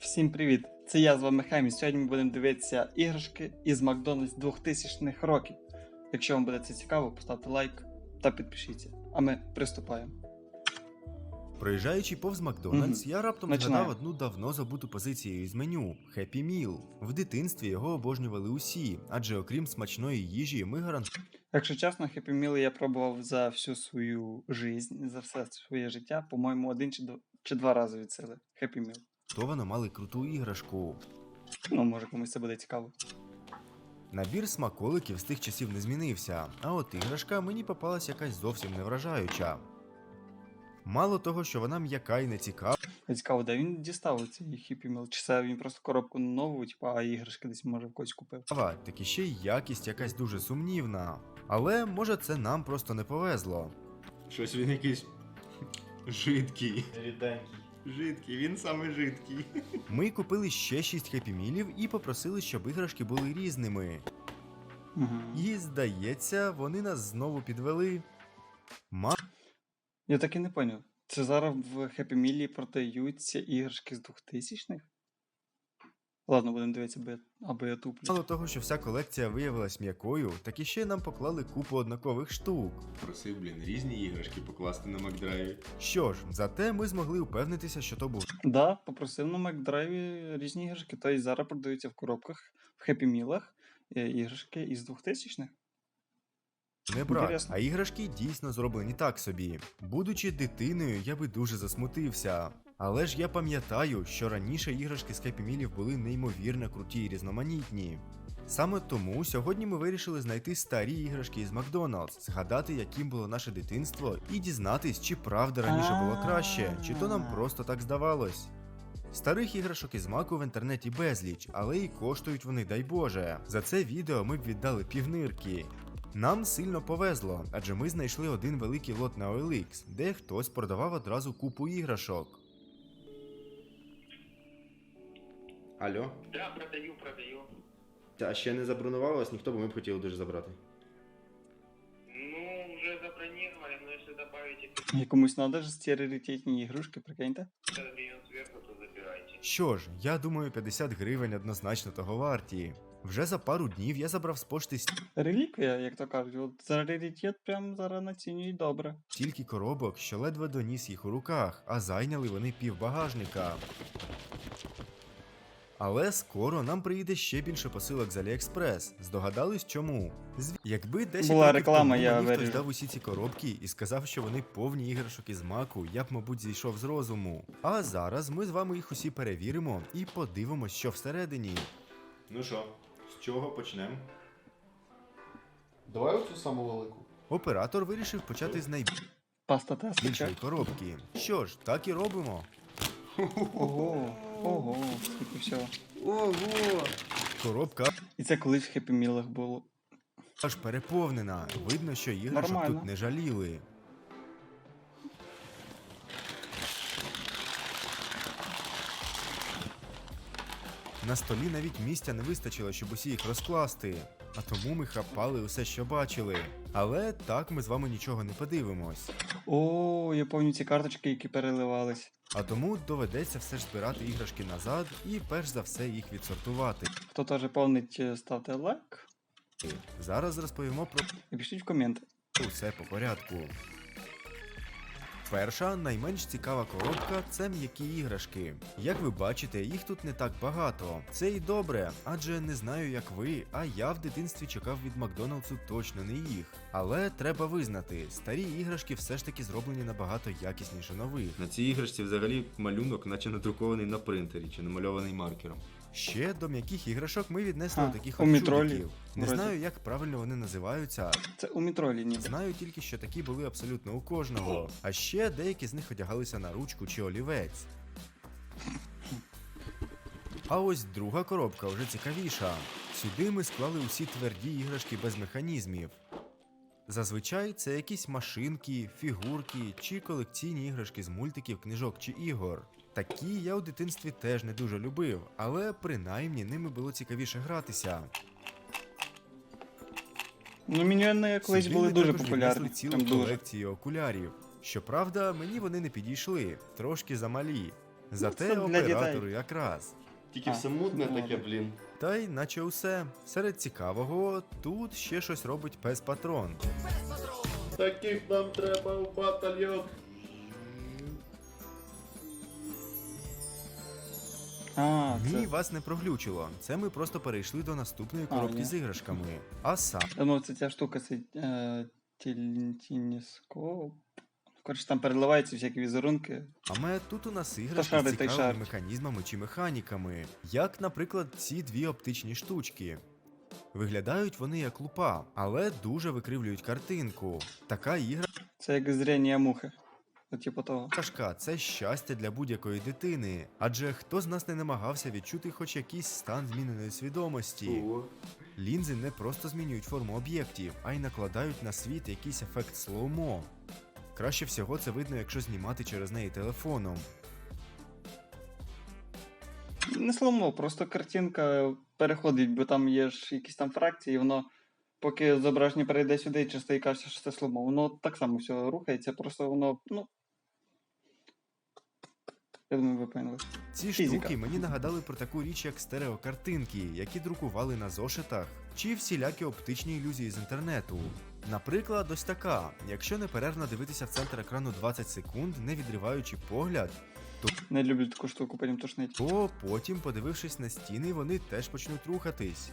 Всім привіт! Це я з вами Хемі. Сьогодні ми будемо дивитися іграшки із Макдональдс 2000-х років. Якщо вам буде це цікаво, поставте лайк та підпишіться. А ми приступаємо. Проїжджаючи повз Макдональдс, Мгм. я раптом Починаємо. згадав одну давно забуту позицію із меню Happy Meal. В дитинстві його обожнювали усі, адже окрім смачної їжі, ми Якщо чесно, Happy Meal я пробував за всю свою жизнь, за все своє життя, по-моєму, один чи, два рази від сили. Happy Meal. Гарантовано мали круту іграшку. Ну, може комусь це буде цікаво. Набір смаколиків з тих часів не змінився, а от іграшка мені попалась якась зовсім не вражаюча. Мало того, що вона м'яка і не цікава, Цікаво, де він дістав цей Meal? Чи це він просто коробку нову, типу, а іграшки десь може в когось купив? так і ще й якість якась дуже сумнівна. Але може це нам просто не повезло. Щось він якийсь жидкий. Ріденький. Жидкий, він саме жидкий. Ми купили ще шість хепімілів і попросили, щоб іграшки були різними. Угу. І здається, вони нас знову підвели. Ма... Я так і не поняв. Це зараз в Happy Meal продаються іграшки з 2000-х? Ладно, будемо дивитися, аби, аби я туплю. Мало того, що вся колекція виявилась м'якою, так і ще нам поклали купу однакових штук. Просив, блін, різні іграшки покласти на Макдрайві. Що ж, зате ми змогли упевнитися, що то був Да, попросив на Макдрайві різні іграшки, тобто зараз продаються в коробках, в Happy Meal іграшки із 2000-х. не брак, а іграшки дійсно зроблені так собі. Будучи дитиною, я би дуже засмутився. Але ж я пам'ятаю, що раніше іграшки з хепімілів були неймовірно круті і різноманітні. Саме тому сьогодні ми вирішили знайти старі іграшки із Макдоналдс, згадати, яким було наше дитинство, і дізнатись, чи правда раніше було краще, чи то нам просто так здавалось. Старих іграшок із маку в інтернеті безліч, але і коштують вони, дай Боже. За це відео ми б віддали півнирки. Нам сильно повезло, адже ми знайшли один великий лот на OLX, де хтось продавав одразу купу іграшок. Алло? Да, продаю, продаю. А ще не забронували вас ніхто, бо ми б хотіли дуже забрати. Ну, уже забронировали, но если добавите І комусь треба ж ці раритетні ігрушки, прикиньте. 50 сверху, то забирайте. Що ж, я думаю, 50 гривень однозначно того варті. Вже за пару днів я забрав з пошти Реліквія, як то кажуть, от за раритет прям зараз націнюють добре. стільки коробок, що ледве доніс їх у руках, а зайняли вони пів багажника. Але скоро нам приїде ще більше посилок з Аліекспрес. Здогадались чому? Зв... Якби 10 Була років реклама, тому я мені хтось дав усі ці коробки і сказав, що вони повні іграшок із маку, я б, мабуть, зійшов з розуму. А зараз ми з вами їх усі перевіримо і подивимось, що всередині. Ну що, з чого почнемо? Давай оцю саму велику. Оператор вирішив почати з найбільшої Паста тестича. коробки. Що ж, так і робимо. Ого, ого, скільки всього. Ого! Коробка І це колись в Happy було. аж переповнена. Видно, що іграшок Нормально. тут не жаліли. На столі навіть місця не вистачило, щоб усі їх розкласти. А тому ми хапали усе, що бачили. Але так ми з вами нічого не подивимось. О, я пам'ятаю ці карточки, які переливались. А тому доведеться все ж збирати іграшки назад і перш за все їх відсортувати. Хто теж помнить, е, ставте лайк Зараз розповімо про і пишіть в коменти. Усе по порядку. Перша, найменш цікава коробка це м'які іграшки. Як ви бачите, їх тут не так багато. Це і добре, адже не знаю, як ви, а я в дитинстві чекав від Макдоналдсу точно не їх. Але треба визнати, старі іграшки все ж таки зроблені набагато якісніше нових. На цій іграшці взагалі малюнок, наче надрукований на принтері чи намальований маркером. Ще до м'яких іграшок ми віднесли А, таких у от Мітролі, чудиків. Не знаю, як правильно вони називаються, Це у метролі ніби. Знаю тільки, що такі були абсолютно у кожного. А ще деякі з них одягалися на ручку чи олівець. А ось друга коробка вже цікавіша. Сюди ми склали усі тверді іграшки без механізмів. Зазвичай це якісь машинки, фігурки чи колекційні іграшки з мультиків, книжок чи ігор. Такі я у дитинстві теж не дуже любив, але принаймні ними було цікавіше гратися. Ну, міньйони колись Сюди були дуже популярні. цілу Прям дуже. колекцію окулярів. Щоправда, мені вони не підійшли, трошки замалі. Зате це для дітей. оператору якраз. Тільки А, все мутне ну, таке, ладно. блін. Та й наче усе. Серед цікавого тут ще щось робить пес патрон. Таких нам треба в батальйон. А, Ні, це. вас не проглючило. Це ми просто перейшли до наступної коробки ні. з іграшками. А сам Я це ця штука, це е, тінескоп. Коротше, там переливаються всякі візерунки. Саме тут у нас іграшки з цікавими механізмами чи механіками, як, наприклад, ці дві оптичні штучки. Виглядають вони як лупа, але дуже викривлюють картинку. Така ігра. Це як зріння мухи. От типу того. іграшка це щастя для будь-якої дитини. Адже хто з нас не намагався відчути хоч якийсь стан зміненої свідомості. О, Лінзи не просто змінюють форму об'єктів, а й накладають на світ якийсь ефект слоумо. Краще всього це видно, якщо знімати через неї телефоном. Не сломо, просто картинка переходить, бо там є ж якісь там фракції, і воно, поки зображення перейде сюди, часто і кажеться, що це сломо. Воно так само все рухається, просто воно, ну. Я думаю, ви поняли. Ці Фізика. штуки мені нагадали про таку річ, як стереокартинки, які друкували на зошитах, чи всілякі оптичні ілюзії з інтернету. Наприклад, ось така: якщо неперервно дивитися в центр екрану 20 секунд, не відриваючи погляд, то Не люблю таку штуку, потім тошнить. то потім, подивившись на стіни, вони теж почнуть рухатись.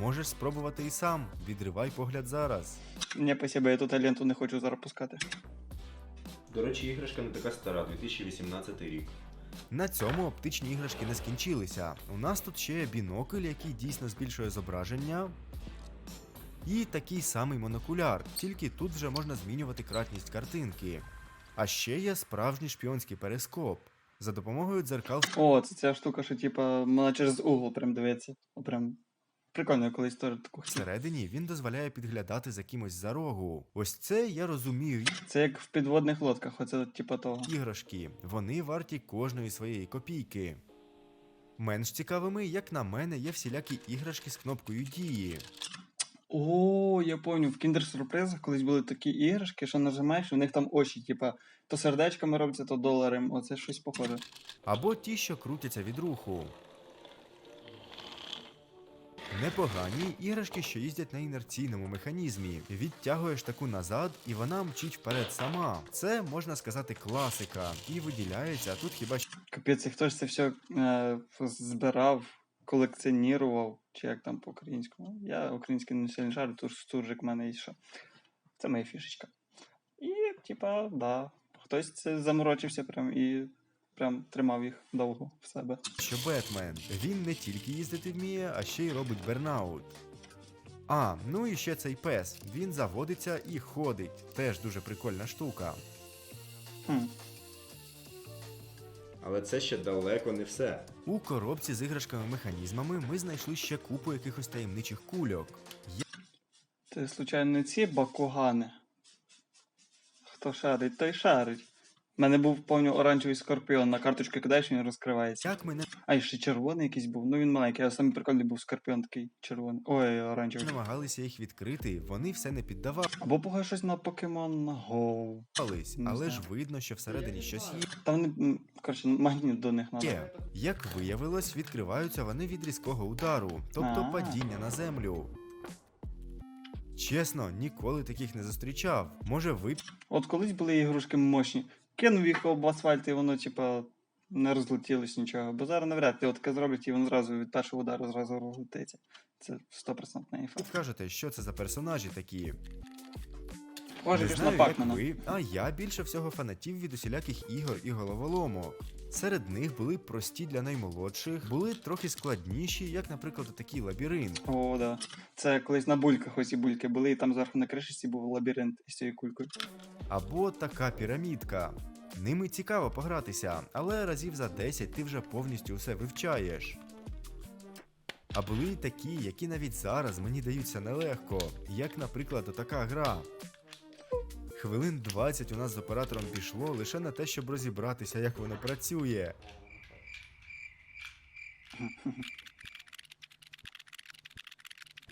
Можеш спробувати і сам, відривай погляд зараз. По себе я тут ленту не хочу зараз пускати. До речі, іграшка не така стара, 2018 рік. На цьому оптичні іграшки не скінчилися. У нас тут ще є бінокль, який дійсно збільшує зображення. І такий самий монокуляр, тільки тут вже можна змінювати кратність картинки. А ще є справжній шпіонський перископ. За допомогою дзеркал О, це ця штука, що типа можна через угол прям дивитися. О, прям прикольно, я колись теж таку хотів. всередині він дозволяє підглядати за кимось за рогу. Ось це я розумію Це як в підводних лодках, оце типа того. іграшки. Вони варті кожної своєї копійки. Менш цікавими, як на мене, є всілякі іграшки з кнопкою дії. О, я пам'ятаю, в кіндер-сюрпризах колись були такі іграшки, що нажимаєш, в них там очі, типа, то сердечками робляться, то доларем. Оце щось похоже. або ті, що крутяться від руху. Непогані іграшки, що їздять на інерційному механізмі. Відтягуєш таку назад, і вона мчить вперед сама. Це можна сказати класика, і виділяється, а тут хіба що Капець, хтось це все е, збирав, колекціонував, чи як там по-українському. Я український не сильно жарю, тож суржик в мене і що. Це моя фішечка. І, типа, да. Хтось це заморочився прям і прям тримав їх довго в себе. що Бетмен. Він не тільки їздити вміє, а ще й робить бернаут. А, ну і ще цей пес. Він заводиться і ходить. Теж дуже прикольна штука. Хм. Але це ще далеко не все. У коробці з іграшками-механізмами ми знайшли ще купу якихось таємничих кульок. Це, случайно, не ці бакугани. Хто шарить, той шарить. У мене був повністю оранжевий скорпіон, на карточку кидаєш, він розкривається. Як ми не А і ще червоний якийсь був. Ну він маленький, а самий прикольний був скорпіон такий червоний. Ой, оранжевий. намагалися їх відкрити, вони все не піддавались, Або похоже щось на Pokemon Go. Не але ж знаю. видно, що всередині щось є. Там не м, коротше, магніт до них надо. Є. Як виявилось, відкриваються вони від різкого удару, тобто А. падіння на землю. Чесно, ніколи таких не зустрічав. Може, ви От колись були ігрушки мощні. Кинув їх об асфальт і воно, типа, не розлетілось нічого. Бо зараз навряд ли от таке зроблять і воно зразу від першого удару зразу розлетиться. Це 100% інфа. Скажете, що це за персонажі такі? Схоже, не більш знаю, на як Пакмана. ви, а я більше всього фанатів від усіляких ігор і головоломок. Серед них були прості для наймолодших, були трохи складніші, як, наприклад, такий лабіринт. О, да. Це колись на бульках ось і бульки були, і там зверху на кришці був лабіринт із цією кулькою. Або така пірамідка. Ними цікаво погратися, але разів за 10 ти вже повністю усе вивчаєш. А були й такі, які навіть зараз мені даються нелегко, як, наприклад, така гра. Хвилин 20 у нас з оператором пішло лише на те, щоб розібратися, як воно працює.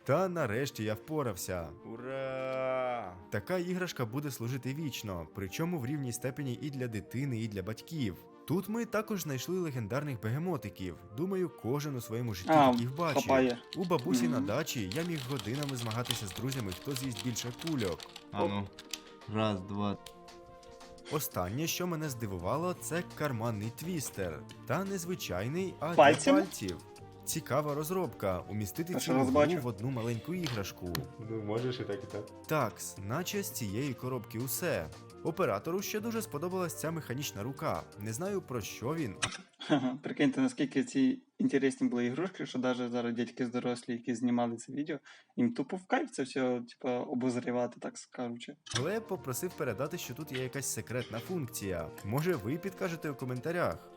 Та нарешті я впорався. Ура! Така іграшка буде служити вічно, причому в рівній степені і для дитини, і для батьків. Тут ми також знайшли легендарних бегемотиків. Думаю, кожен у своєму житті А, таких бачив. хапає. У бабусі на дачі я міг годинами змагатися з друзями, хто з'їсть більше кульок. Ану. Раз, два. Останнє, що мене здивувало, це карманний твістер. Та незвичайний, а для пальців. Цікава розробка умістити Перший цілу гру в одну маленьку іграшку. Ну, можеш і так, і так. Такс, наче з цієї коробки усе. Оператору ще дуже сподобалась ця механічна рука. Не знаю про що він, Прикиньте, наскільки ці інтересні були ігрушки, що навіть зараз дядьки дорослі, які знімали це відео, їм тупо в кайф це все, типу, обозрівати, так скажучи. але попросив передати, що тут є якась секретна функція. Може, ви підкажете у коментарях.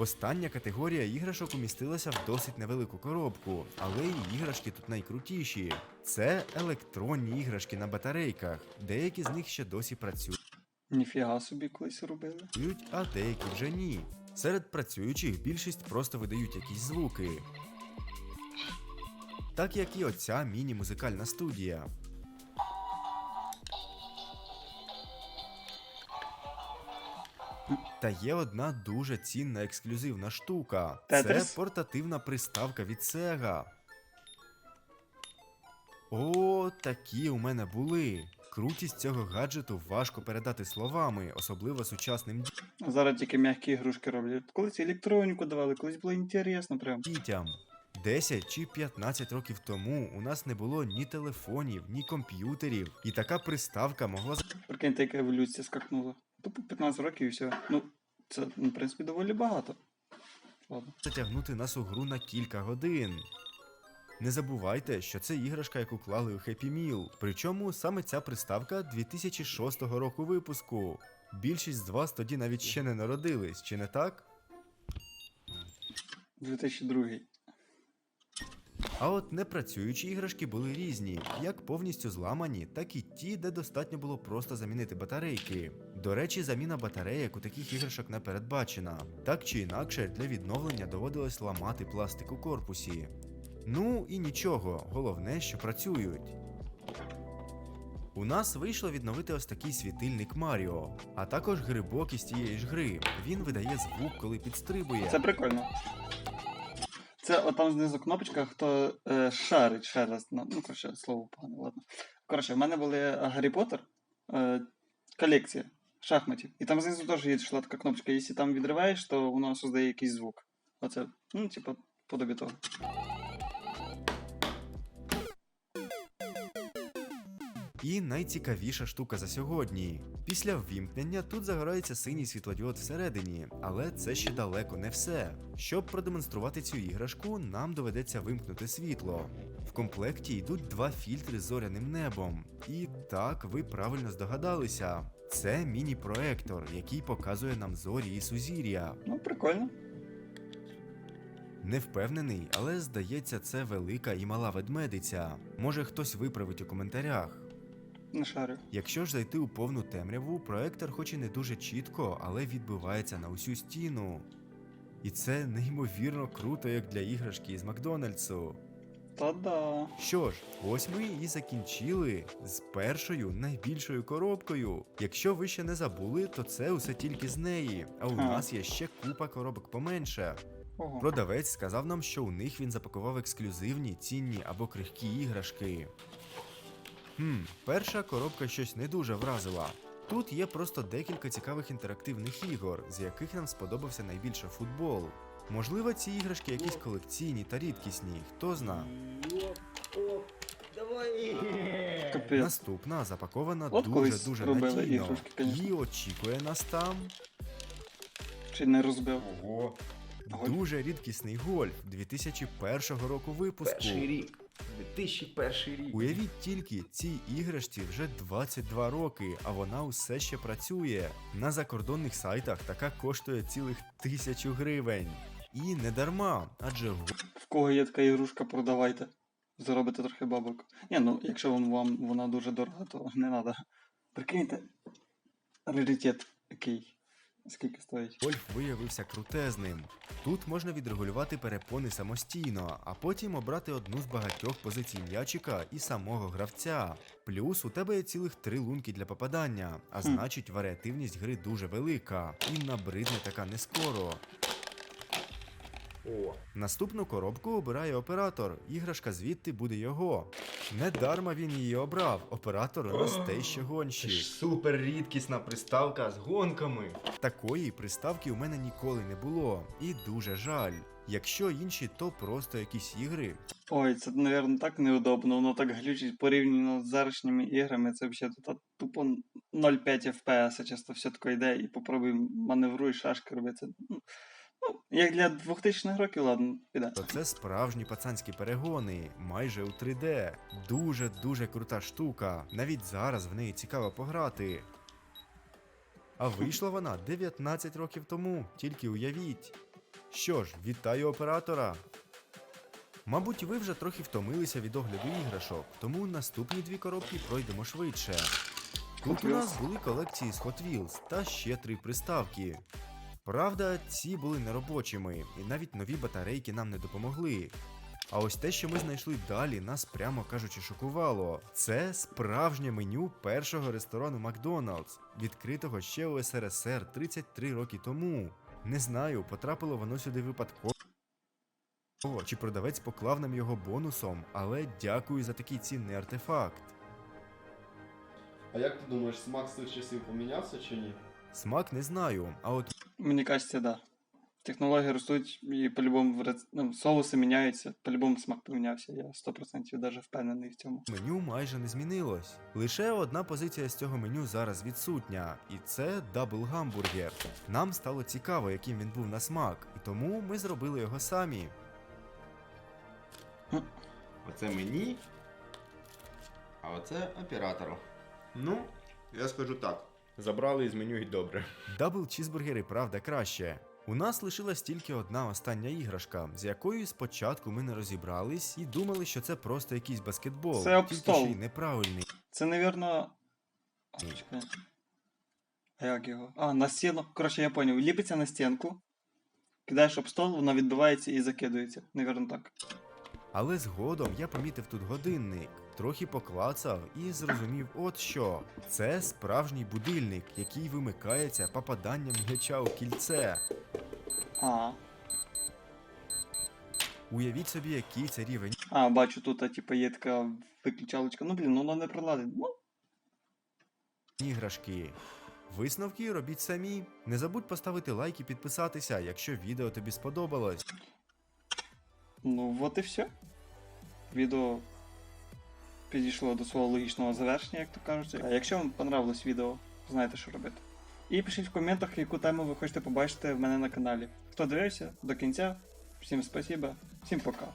Остання категорія іграшок умістилася в досить невелику коробку, але і іграшки тут найкрутіші. Це електронні іграшки на батарейках. Деякі з них ще досі працюють. Ніфіга собі колись робили. а деякі вже ні. Серед працюючих більшість просто видають якісь звуки. Так як і оця міні-музикальна студія. Та є одна дуже цінна ексклюзивна штука. Це портативна приставка від Sega. О, такі у мене були. Крутість цього гаджету важко передати словами, особливо сучасним А зараз тільки м'які ігрушки роблять. Колись електроніку давали, колись було інтересно прям. дітям. 10 чи 15 років тому у нас не було ні телефонів, ні комп'ютерів, і така приставка могла Прикиньте, яка еволюція скакнула. Тупо 15 років і все. Ну, це, ну, в принципі, доволі багато. Ладно. затягнути нас у гру на кілька годин. Не забувайте, що це іграшка, яку клали у Happy Meal. Причому саме ця приставка 2006 року випуску. Більшість з вас тоді навіть ще не народились, чи не так? 2002. А от непрацюючі іграшки були різні, як повністю зламані, так і ті, де достатньо було просто замінити батарейки. До речі, заміна батареїк у таких іграшок не передбачена. Так чи інакше, для відновлення доводилось ламати пластик у корпусі. Ну і нічого, головне, що працюють. У нас вийшло відновити ось такий світильник Маріо, а також грибок із тієї ж гри. Він видає звук, коли підстрибує. Це прикольно. Це отам знизу кнопочка, хто е, шарить ще раз. Ну, коротше, слово погане, ладно. Коротше, в мене були Гаррі Поттер, е, колекція шахматів. І там знизу теж є йшла така кнопочка. Якщо там відриваєш, то воно создає якийсь звук. Оце, ну, типу, подобі того. І найцікавіша штука за сьогодні. Після ввімкнення тут загорається синій світлодіод всередині, але це ще далеко не все. Щоб продемонструвати цю іграшку, нам доведеться вимкнути світло. В комплекті йдуть два фільтри з зоряним небом. І так, ви правильно здогадалися. Це міні-проектор, який показує нам зорі і сузір'я. Ну, прикольно. Не впевнений, але здається, це велика і мала ведмедиця. Може хтось виправить у коментарях. Не шарю. Якщо ж зайти у повну темряву, проектор хоч і не дуже чітко, але відбивається на усю стіну. І це неймовірно круто, як для іграшки із Макдональдсу. Та-да. Що ж, ось ми і закінчили з першою найбільшою коробкою. Якщо ви ще не забули, то це усе тільки з неї, а у Ага. нас є ще купа коробок поменше. Ого. Продавець сказав нам, що у них він запакував ексклюзивні, цінні або крихкі іграшки. Хм, перша коробка щось не дуже вразила. Тут є просто декілька цікавих інтерактивних ігор, з яких нам сподобався найбільше футбол. Можливо, ці іграшки якісь колекційні та рідкісні, хто зна. Наступна запакована дуже дуже надійно. І очікує нас там Чи не розбив. Ого. Дуже рідкісний гольф 2001 року випуску. Перший рік. 2001 рік. Уявіть тільки, цій іграшці вже 22 роки, а вона усе ще працює. На закордонних сайтах така коштує цілих тисячу гривень. І не дарма, адже В кого є така ігрушка, продавайте. Заробите трохи бабок. Ні, ну якщо вам, вам вона дуже дорога, то не треба. Прикиньте. Раритет який. Скільки стоїть? Гольф виявився крутезним. Тут можна відрегулювати перепони самостійно, а потім обрати одну з багатьох позицій м'ячика і самого гравця. Плюс у тебе є цілих три лунки для попадання, а значить варіативність гри дуже велика і набридне така не скоро. О. Наступну коробку обирає оператор. Іграшка звідти буде його. Недарма він її обрав. Оператор нас ще гонщик. супер рідкісна приставка з гонками. Такої приставки у мене ніколи не було, і дуже жаль. Якщо інші, то просто якісь ігри. Ой, це, напевно, так неудобно, воно так глючить порівняно з зарашніми іграми. Це взагалі тут тупо 0,5 FPS часто все таке йде і попробуй маневруй шашки робити. Як для 2000 років, ладно, піде. То це справжні пацанські перегони, майже у 3D. Дуже дуже крута штука. Навіть зараз в неї цікаво пограти. А вийшла вона 19 років тому, тільки уявіть. Що ж, вітаю оператора. Мабуть, ви вже трохи втомилися від огляду іграшок, тому наступні дві коробки пройдемо швидше. Тут у нас були колекції з Hot Wheels та ще три приставки. Правда, ці були неробочими, і навіть нові батарейки нам не допомогли. А ось те, що ми знайшли далі, нас прямо кажучи шокувало. Це справжнє меню першого ресторану Макдоналдс, відкритого ще у СРСР 33 роки тому. Не знаю, потрапило воно сюди випадково. Чи продавець поклав нам його бонусом, але дякую за такий цінний артефакт. А як ти думаєш, смак з тих часів помінявся чи ні? Смак не знаю, а от Мені кажеться, да. Технології ростуть і по-любому рец- ну, соуси міняються, по-любому смак помінявся. Я 100% даже впевнений в цьому. меню майже не змінилось. Лише одна позиція з цього меню зараз відсутня, і це дабл гамбургер. Нам стало цікаво, яким він був на смак, і тому ми зробили його самі. Оце мені. А оце оператору. Ну, я скажу так. Забрали із меню і добре. Дабл чізбургери, правда, краще. У нас лишилась тільки одна остання іграшка, з якою спочатку ми не розібрались і думали, що це просто якийсь баскетбол, Це тільки стол. ще й неправильний. Це, навірно. А, чекай. А як його? А, на стіну. Коротше, я поняв. Ліпиться на стінку. Кидаєш об стол, воно відбивається і закидується. Навірно так. Але згодом я помітив тут годинник, трохи поклацав і зрозумів от що. Це справжній будильник, який вимикається попаданням м'яча у кільце. А. Уявіть собі, який це рівень А, бачу, тут, а, типу, є така виключалочка. Ну, блін, ну воно не проладить. Ну, іграшки. Висновки робіть самі. Не забудь поставити лайк і підписатися, якщо відео тобі сподобалось. ну от і все. Відео підійшло до свого логічного завершення, як то кажуть. А якщо вам понравилось відео, знаєте, що робити. І пишіть в коментах, яку тему ви хочете побачити в мене на каналі. Хто дивився до кінця, всім спасіба, всім пока.